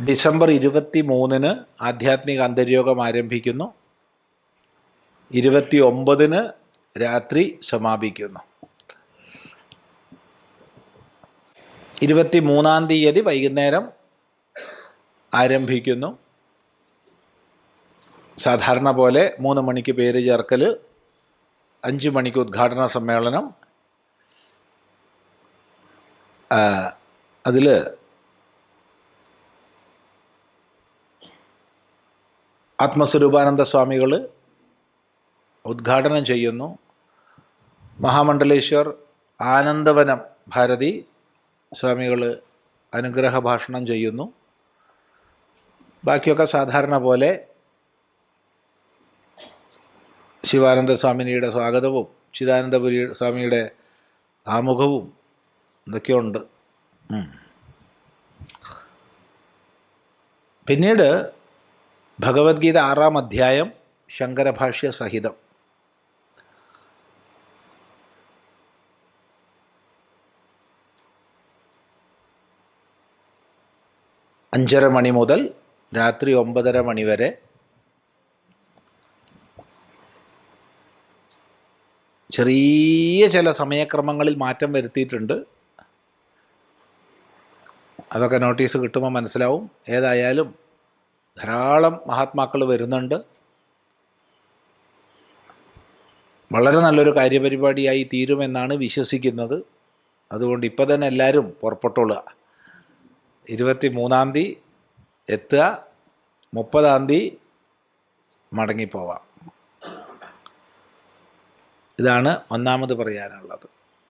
December ഇരുപത്തി മൂന്നിന് ആധ്യാത്മിക അന്തര്യോഗം ആരംഭിക്കുന്നു. ഇരുപത്തി ഒമ്പതിന് രാത്രി സമാപിക്കുന്നു. ഇരുപത്തി മൂന്നാം തീയതി വൈകുന്നേരം ആരംഭിക്കുന്നു. സാധാരണ പോലെ മൂന്ന് മണിക്ക് പേര് ചേർക്കൽ അഞ്ച് മണിക്ക് ഉദ്ഘാടന സമ്മേളനം അതിൽ ആത്മസ്വരൂപാനന്ദ സ്വാമികൾ ഉദ്ഘാടനം ചെയ്യുന്നു. മഹാമണ്ഡലേശ്വർ ആനന്ദവനം ഭാരതി സ്വാമികൾ അനുഗ്രഹ ഭാഷണം ചെയ്യുന്നു. ബാക്കിയൊക്കെ സാധാരണ പോലെ ശിവാനന്ദ സ്വാമിനിയുടെ സ്വാഗതവും ചിദാനന്ദപുരി സ്വാമിയുടെ ആമുഖവും ഇതൊക്കെയുണ്ട്. പിന്നീട് ഭഗവത്ഗീത ആറാം അധ്യായം ശങ്കരഭാഷ്യ സഹിതം. അഞ്ചര മണി മുതൽ രാത്രി ഒമ്പതര മണി വരെ ചെറിയ ചില സമയക്രമങ്ങളിൽ മാറ്റം വരുത്തിയിട്ടുണ്ട്. അതൊക്കെ നോട്ടീസ് കിട്ടുമ്പോൾ മനസ്സിലാവും. ഏതായാലും ധാരാളം മഹാത്മാക്കൾ വരുന്നുണ്ട്. വളരെ നല്ലൊരു കാര്യപരിപാടിയായി തീരുമെന്നാണ് വിശ്വസിക്കുന്നത്. അതുകൊണ്ട് ഇപ്പോൾ തന്നെ എല്ലാവരും പുറപ്പെട്ടോളുക. ഇരുപത്തി മൂന്നാം തീയതി എത്തുക. മുപ്പതാം തീയതി മടങ്ങിപ്പോവാം. ഇതാണ് ഒന്നാമത് പറയാനുള്ളത്.